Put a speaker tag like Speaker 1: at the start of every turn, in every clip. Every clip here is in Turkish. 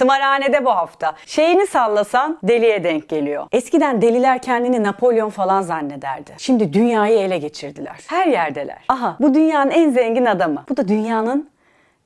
Speaker 1: Tımarhanede bu hafta. Şeyini sallasan deliye denk geliyor. Eskiden deliler kendini Napolyon falan zannederdi. Şimdi dünyayı ele geçirdiler. Her yerdeler. Aha bu dünyanın en zengin adamı. Bu da dünyanın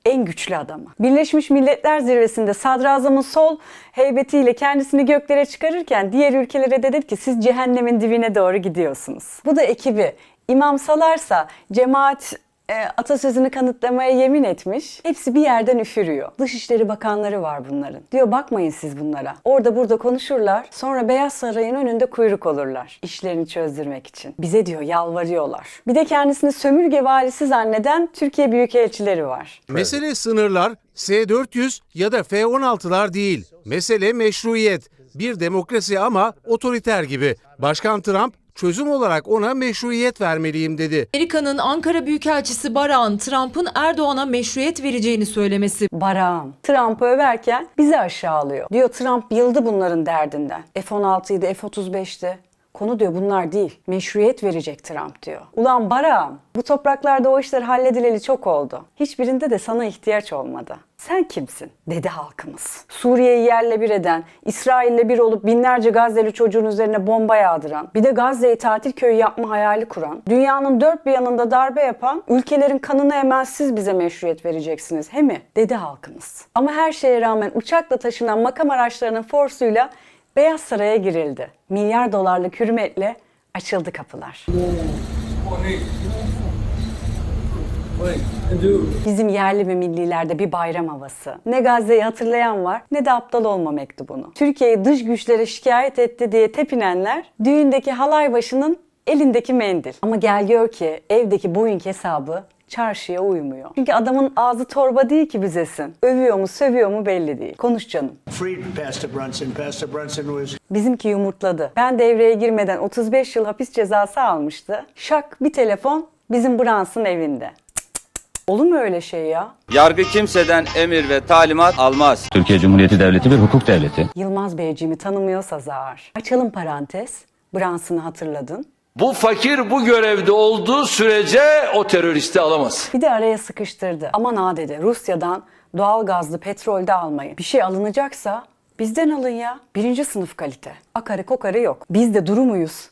Speaker 1: en güçlü adamı. Birleşmiş Milletler Zirvesi'nde sadrazamın sol heybetiyle kendisini göklere çıkarırken diğer ülkelere de dedi ki siz cehennemin dibine doğru gidiyorsunuz. Bu da ekibi imam salarsa cemaat e, atasözünü kanıtlamaya yemin etmiş. Hepsi bir yerden üfürüyor. Dışişleri bakanları var bunların. Diyor bakmayın siz bunlara. Orada burada konuşurlar. Sonra Beyaz Saray'ın önünde kuyruk olurlar. İşlerini çözdürmek için. Bize diyor yalvarıyorlar. Bir de kendisini sömürge valisi zanneden Türkiye Büyükelçileri var.
Speaker 2: Mesele sınırlar S-400 ya da F-16'lar değil. Mesele meşruiyet. Bir demokrasi ama otoriter gibi. Başkan Trump çözüm olarak ona meşruiyet vermeliyim dedi.
Speaker 3: Amerika'nın Ankara Büyükelçisi Barak'ın Trump'ın Erdoğan'a meşruiyet vereceğini söylemesi.
Speaker 1: Barak'ım. Trump'ı överken bizi aşağılıyor. Diyor Trump yıldı bunların derdinden. F-16'ydı, F-35'ti. Konu diyor bunlar değil. Meşruiyet verecek Trump diyor. Ulan Barak'ım bu topraklarda o işler halledileli çok oldu. Hiçbirinde de sana ihtiyaç olmadı. Sen kimsin? Dedi halkımız. Suriye'yi yerle bir eden, İsrail'le bir olup binlerce Gazze'li çocuğun üzerine bomba yağdıran, bir de Gazze'yi tatil köyü yapma hayali kuran, dünyanın dört bir yanında darbe yapan, ülkelerin kanını emen siz bize meşruiyet vereceksiniz he mi? Dedi halkımız. Ama her şeye rağmen uçakla taşınan makam araçlarının forsuyla Beyaz Saray'a girildi. Milyar dolarlık hürmetle açıldı kapılar. Bizim yerli ve millilerde bir bayram havası. Ne Gazze'yi hatırlayan var ne de aptal olma mektubunu. Türkiye'yi dış güçlere şikayet etti diye tepinenler düğündeki halay başının elindeki mendil. Ama gel gör ki evdeki Boeing hesabı çarşıya uymuyor. Çünkü adamın ağzı torba değil ki bizesin. Övüyor mu sövüyor mu belli değil. Konuş canım.
Speaker 4: freed Pastor Brunson. Pastor Brunson was
Speaker 1: Bizimki yumurtladı. Ben devreye girmeden 35 yıl hapis cezası almıştı. Şak bir telefon bizim Brunson evinde. Olur mu öyle şey ya?
Speaker 5: Yargı kimseden emir ve talimat almaz.
Speaker 6: Türkiye Cumhuriyeti Devleti bir hukuk devleti.
Speaker 1: Yılmaz Beyciğimi tanımıyorsa zar. Açalım parantez. Brunson'ı hatırladın.
Speaker 7: Bu fakir bu görevde olduğu sürece o teröristi alamaz.
Speaker 1: Bir de araya sıkıştırdı. Aman ha dedi Rusya'dan doğal gazlı petrolde almayın. Bir şey alınacaksa bizden alın ya. Birinci sınıf kalite. Akarı kokarı yok. Biz de duru muyuz?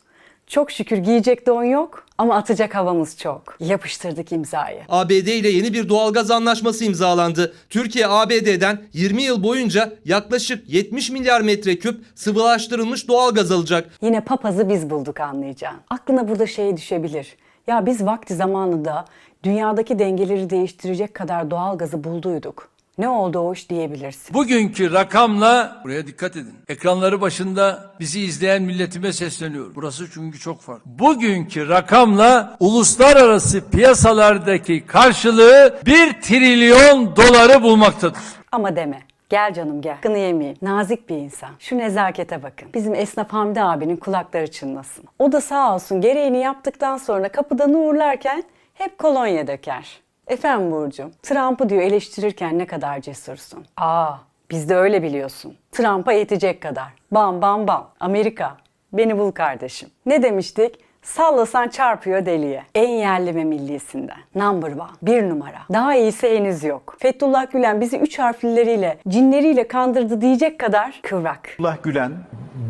Speaker 1: Çok şükür giyecek don yok ama atacak havamız çok. Yapıştırdık imzayı.
Speaker 8: ABD ile yeni bir doğalgaz anlaşması imzalandı. Türkiye ABD'den 20 yıl boyunca yaklaşık 70 milyar metreküp sıvılaştırılmış doğalgaz alacak.
Speaker 1: Yine papazı biz bulduk anlayacağın. Aklına burada şey düşebilir. Ya biz vakti zamanında dünyadaki dengeleri değiştirecek kadar doğal gazı bulduyduk. Ne oldu o iş diyebilirsin.
Speaker 7: Bugünkü rakamla buraya dikkat edin. Ekranları başında bizi izleyen milletime sesleniyorum. Burası çünkü çok farklı. Bugünkü rakamla uluslararası piyasalardaki karşılığı 1 trilyon doları bulmaktadır.
Speaker 1: Ama deme. Gel canım gel. Kını yemeyeyim. Nazik bir insan. Şu nezakete bakın. Bizim esnaf Hamdi abinin kulakları çınlasın. O da sağ olsun gereğini yaptıktan sonra kapıdan uğurlarken hep kolonya döker. Efendim Burcu'm, Trump'ı diyor eleştirirken ne kadar cesursun. Aa, biz de öyle biliyorsun. Trump'a yetecek kadar. Bam bam bam. Amerika, beni bul kardeşim. Ne demiştik? Sallasan çarpıyor deliye. En yerli ve millisinden. Number one. Bir numara. Daha iyisi henüz yok. Fethullah Gülen bizi üç harflileriyle, cinleriyle kandırdı diyecek kadar kıvrak.
Speaker 9: Abdullah Gülen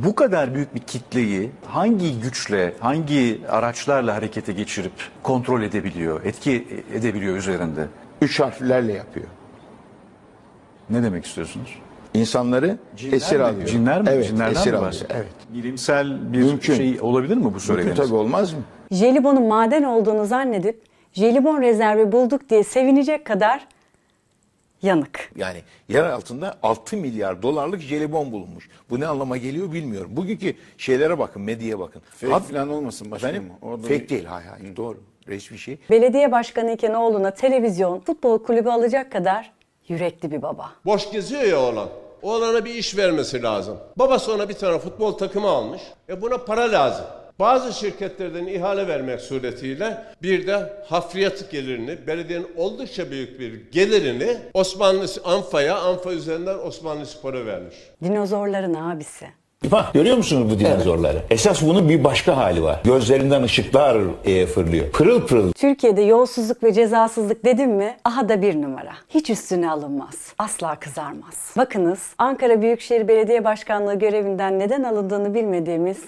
Speaker 9: bu kadar büyük bir kitleyi hangi güçle, hangi araçlarla harekete geçirip kontrol edebiliyor, etki edebiliyor üzerinde?
Speaker 10: Üç harflerle yapıyor.
Speaker 9: Ne demek istiyorsunuz?
Speaker 10: İnsanları esir
Speaker 9: mi?
Speaker 10: alıyor.
Speaker 9: Cinler mi?
Speaker 10: Evet,
Speaker 9: Cinlerden
Speaker 10: esir
Speaker 9: mi
Speaker 10: alıyor.
Speaker 9: bahsediyor?
Speaker 10: Evet.
Speaker 9: Bilimsel bir
Speaker 10: Mümkün.
Speaker 9: şey olabilir mi bu
Speaker 10: Mümkün
Speaker 9: söylediğiniz?
Speaker 10: tabii olmaz mı?
Speaker 1: Jelibonun maden olduğunu zannedip jelibon rezervi bulduk diye sevinecek kadar yanık.
Speaker 10: Yani yer altında 6 milyar dolarlık jelibon bulunmuş. Bu ne anlama geliyor bilmiyorum. Bugünkü şeylere bakın, medyaya bakın.
Speaker 11: Fake
Speaker 10: Abi-
Speaker 11: falan olmasın başkanım.
Speaker 10: Efendim?
Speaker 11: Orada
Speaker 10: Fake
Speaker 11: bir-
Speaker 10: değil, hayır hayır doğru. Resmi şey.
Speaker 1: Belediye başkanı iken oğluna televizyon, futbol kulübü alacak kadar yürekli bir baba.
Speaker 12: Boş geziyor ya oğlan. Oğlana bir iş vermesi lazım. Babası ona bir tane futbol takımı almış. E buna para lazım. Bazı şirketlerden ihale vermek suretiyle bir de hafriyat gelirini, belediyenin oldukça büyük bir gelirini Osmanlı Anfa'ya, Anfa üzerinden Osmanlı Spor'a vermiş.
Speaker 1: Dinozorların abisi.
Speaker 10: Bak görüyor musunuz bu dinozorları? Esas bunun bir başka hali var. Gözlerinden ışıklar e, fırlıyor. Pırıl pırıl.
Speaker 1: Türkiye'de yolsuzluk ve cezasızlık dedim mi aha da bir numara. Hiç üstüne alınmaz. Asla kızarmaz. Bakınız Ankara Büyükşehir Belediye Başkanlığı görevinden neden alındığını bilmediğimiz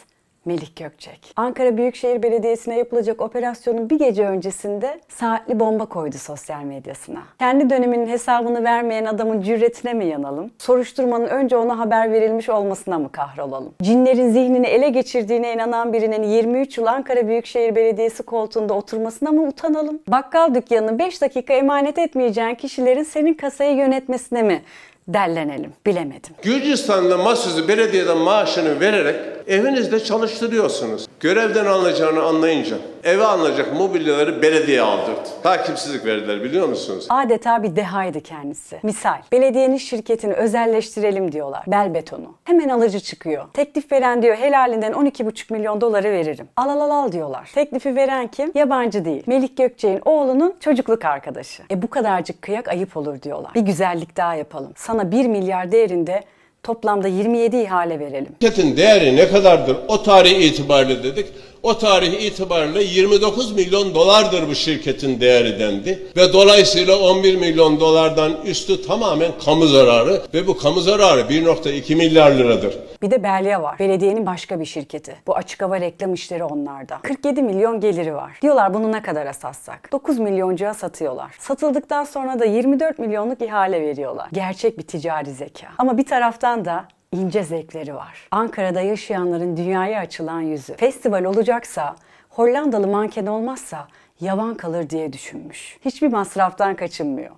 Speaker 1: Melik Gökçek. Ankara Büyükşehir Belediyesi'ne yapılacak operasyonun bir gece öncesinde saatli bomba koydu sosyal medyasına. Kendi döneminin hesabını vermeyen adamın cüretine mi yanalım? Soruşturmanın önce ona haber verilmiş olmasına mı kahrolalım? Cinlerin zihnini ele geçirdiğine inanan birinin 23 yıl Ankara Büyükşehir Belediyesi koltuğunda oturmasına mı utanalım? Bakkal dükkanını 5 dakika emanet etmeyeceğin kişilerin senin kasayı yönetmesine mi derlenelim? Bilemedim.
Speaker 12: Gürcistan'da Masuz'u belediyeden maaşını vererek evinizde çalıştırıyorsunuz. Görevden alınacağını anlayınca eve alınacak mobilyaları belediye aldırdı. Takipsizlik verdiler biliyor musunuz?
Speaker 1: Adeta bir dehaydı kendisi. Misal, belediyenin şirketini özelleştirelim diyorlar. Bel betonu. Hemen alıcı çıkıyor. Teklif veren diyor helalinden 12,5 milyon doları veririm. Al al al al diyorlar. Teklifi veren kim? Yabancı değil. Melik Gökçek'in oğlunun çocukluk arkadaşı. E bu kadarcık kıyak ayıp olur diyorlar. Bir güzellik daha yapalım. Sana 1 milyar değerinde toplamda 27 ihale verelim.
Speaker 12: Şirketin değeri ne kadardır o tarih itibariyle dedik. O tarih itibariyle 29 milyon dolardır bu şirketin değeri dendi. Ve dolayısıyla 11 milyon dolardan üstü tamamen kamu zararı ve bu kamu zararı 1.2 milyar liradır.
Speaker 1: Bir de Belya var. Belediyenin başka bir şirketi. Bu açık hava reklam işleri onlarda. 47 milyon geliri var. Diyorlar bunu ne kadar satsak? 9 milyoncuya satıyorlar. Satıldıktan sonra da 24 milyonluk ihale veriyorlar. Gerçek bir ticari zeka. Ama bir taraftan da ince zevkleri var. Ankara'da yaşayanların dünyaya açılan yüzü. Festival olacaksa, Hollandalı manken olmazsa yavan kalır diye düşünmüş. Hiçbir masraftan kaçınmıyor.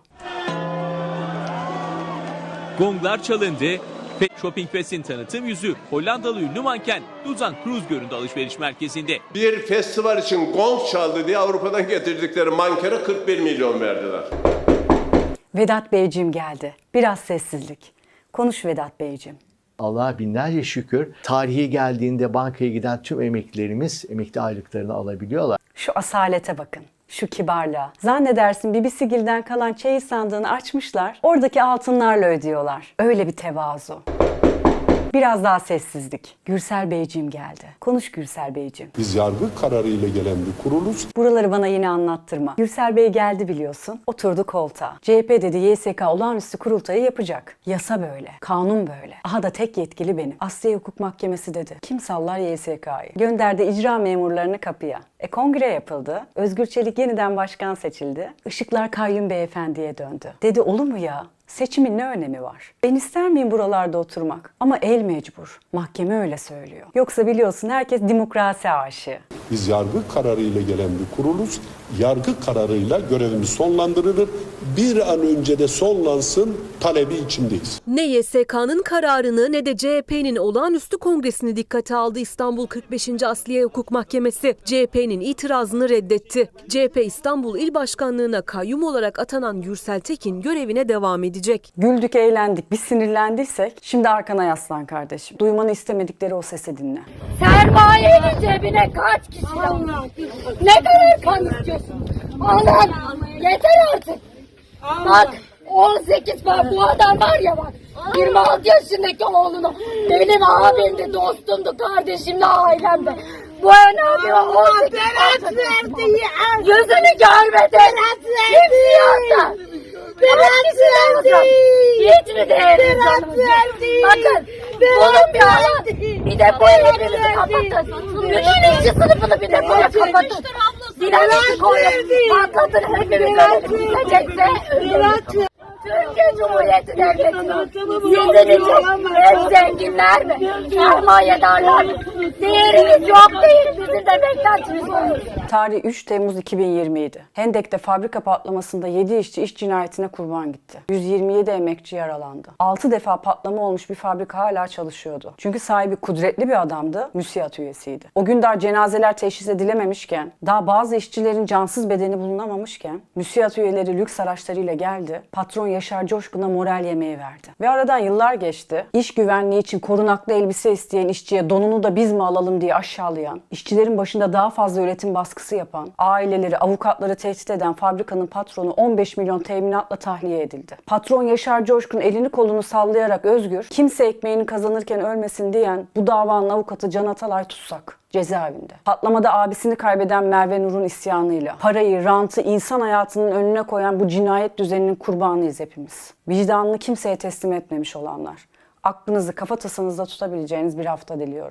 Speaker 11: Gonglar çalındı. Pet Shopping Fest'in tanıtım yüzü Hollandalı ünlü manken Suzan Cruz göründü alışveriş merkezinde.
Speaker 12: Bir festival için gong çaldı diye Avrupa'dan getirdikleri mankere 41 milyon verdiler.
Speaker 1: Vedat Beyciğim geldi. Biraz sessizlik. Konuş Vedat Beyciğim.
Speaker 13: Allah'a binlerce şükür tarihi geldiğinde bankaya giden tüm emeklilerimiz emekli aylıklarını alabiliyorlar.
Speaker 1: Şu asalete bakın. Şu kibarlığa. Zannedersin bir bisigilden kalan çeyiz sandığını açmışlar. Oradaki altınlarla ödüyorlar. Öyle bir tevazu. Biraz daha sessizlik. Gürsel Beyciğim geldi. Konuş Gürsel Beyciğim.
Speaker 14: Biz yargı kararıyla gelen bir kuruluz.
Speaker 1: Buraları bana yine anlattırma. Gürsel Bey geldi biliyorsun. Oturdu koltuğa. CHP dedi YSK olağanüstü kurultayı yapacak. Yasa böyle. Kanun böyle. Aha da tek yetkili benim. Asliye Hukuk Mahkemesi dedi. Kim sallar YSK'yı? Gönderdi icra memurlarını kapıya. E kongre yapıldı. Özgür Çelik yeniden başkan seçildi. Işıklar Kayyum Beyefendi'ye döndü. Dedi olur mu ya? Seçimin ne önemi var? Ben ister miyim buralarda oturmak? Ama el mecbur. Mahkeme öyle söylüyor. Yoksa biliyorsun herkes demokrasi aşığı.
Speaker 14: Biz yargı kararıyla gelen bir kuruluz. Yargı kararıyla görevimiz sonlandırılır. Bir an önce de sonlansın talebi içindeyiz.
Speaker 15: Ne YSK'nın kararını ne de CHP'nin olağanüstü kongresini dikkate aldı İstanbul 45. Asliye Hukuk Mahkemesi. CHP'nin itirazını reddetti. CHP İstanbul İl Başkanlığı'na kayyum olarak atanan Gürsel Tekin görevine devam edecek.
Speaker 1: Güldük, eğlendik, bir sinirlendiysek şimdi arkana yaslan kardeşim. Duymanı istemedikleri o sesi dinle.
Speaker 16: Sermayenin cebine kaç kişi Ne kadar kan istiyorsun? Anam yeter artık. Bak 18 bak bu adam var ya bak. 26 yaşındaki oğlunu benim abimdi, dostumdu, kardeşimdi, ailemdi. Bu önemli o 18 yaşında. Yüzünü görmedi. Kim diyorsa. Kaç kişi lazım? Hiç mi değerin canım? Bakın bunun bir alan. Bir de bu evimizi kapatın. İşçi sınıfını bir de böyle kapatın. Dinamiki koyun. Patlatın hepimiz ölelim. Gidecekse ölürüz. Türkiye Cumhuriyeti Devleti'nin yenilecek en zenginler mi? Sermayedarlar mı? Değerimiz yok değil. Bizim de beklentimiz olur.
Speaker 1: Tarih 3 Temmuz 2020 idi. Hendek'te fabrika patlamasında 7 işçi iş cinayetine kurban gitti. 127 emekçi yaralandı. 6 defa patlama olmuş bir fabrika hala çalışıyordu. Çünkü sahibi kudretli bir adamdı, müsiyat üyesiydi. O gün daha cenazeler teşhis edilememişken, daha bazı işçilerin cansız bedeni bulunamamışken, müsiyat üyeleri lüks araçlarıyla geldi, patron Yaşar Coşkun'a moral yemeği verdi. Ve aradan yıllar geçti. İş güvenliği için korunaklı elbise isteyen işçiye donunu da biz mi alalım diye aşağılayan, işçilerin başında daha fazla üretim baskısı yapan, aileleri, avukatları tehdit eden fabrikanın patronu 15 milyon teminatla tahliye edildi. Patron Yaşar Coşkun elini kolunu sallayarak özgür, kimse ekmeğini kazanırken ölmesin diyen bu davanın avukatı Can Atalay tutsak cezaevinde. Patlamada abisini kaybeden Merve Nur'un isyanıyla parayı, rantı, insan hayatının önüne koyan bu cinayet düzeninin kurbanıyız hepimiz. Vicdanını kimseye teslim etmemiş olanlar. Aklınızı kafatasınızda tutabileceğiniz bir hafta diliyorum.